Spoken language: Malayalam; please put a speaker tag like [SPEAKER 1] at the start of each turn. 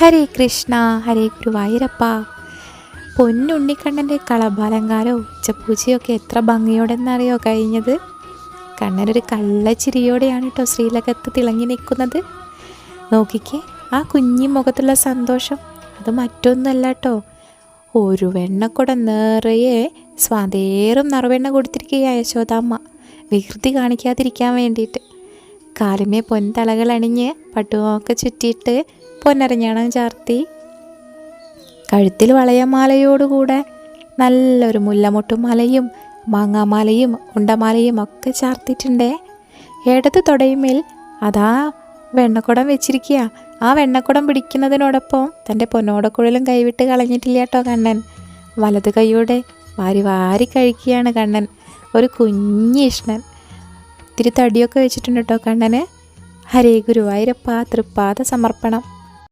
[SPEAKER 1] ഹരേ കൃഷ്ണ ഹരേ ഗുരുവായൂരപ്പ. പൊന്നുണ്ണിക്കണ്ണന്റെ കളഭാലങ്കാരോ ഉച്ചപൂജയൊക്കെ എത്ര ഭംഗിയോടെന്നറിയോ കഴിഞ്ഞത്? കണ്ണനൊരു കള്ളച്ചിരിയോടെയാണ് കേട്ടോ ശ്രീലകത്ത് തിളങ്ങി നിൽക്കുന്നത്. നോക്കിക്കേ ആ കുഞ്ഞി മുഖത്തുള്ള സന്തോഷം. അത് മറ്റൊന്നുമല്ല കേട്ടോ ഒരു വെണ്ണക്കുട നിറയെ സ്വാതേറും നിറവെണ്ണ കൊടുത്തിരിക്കുക യശോദാമ്മ. വികൃതി കാണിക്കാതിരിക്കാൻ വേണ്ടിയിട്ട്. കാലുമേ പൊൻതളകൾ അണിഞ്ഞ് പട്ടുമൊക്കെ ചുറ്റിയിട്ട് പൊന്നരഞ്ഞാണം ചാർത്തി. കഴുത്തിൽ വളയമാലയോടുകൂടെ നല്ലൊരു മുല്ലമൊട്ടുമാലയും മാങ്ങാമാലയും ഉണ്ടമാലയും ഒക്കെ ചാർത്തിയിട്ടുണ്ടേ. ഇടത് തുടയുമേൽ അതാ വെണ്ണക്കുടം വെച്ചിരിക്കുക. ആ വെണ്ണക്കുടം പിടിക്കുന്നതിനോടൊപ്പം തന്റെ പൊന്നോടക്കുഴലും കൈവിട്ട് കളഞ്ഞിട്ടില്ല കേട്ടോ കണ്ണൻ. വലത് കൈയോടെ വാരി വാരി കഴിക്കുകയാണ് കണ്ണൻ. ഒരു കുഞ്ഞി ഇഷ്ണൻ ഇത്തിരി തടിയൊക്കെ വെച്ചിട്ടുണ്ട് കേട്ടോ കണ്ണന്. ഹരേ ഗുരുവായൂരപ്പ തൃപ്പാദ സമർപ്പണം.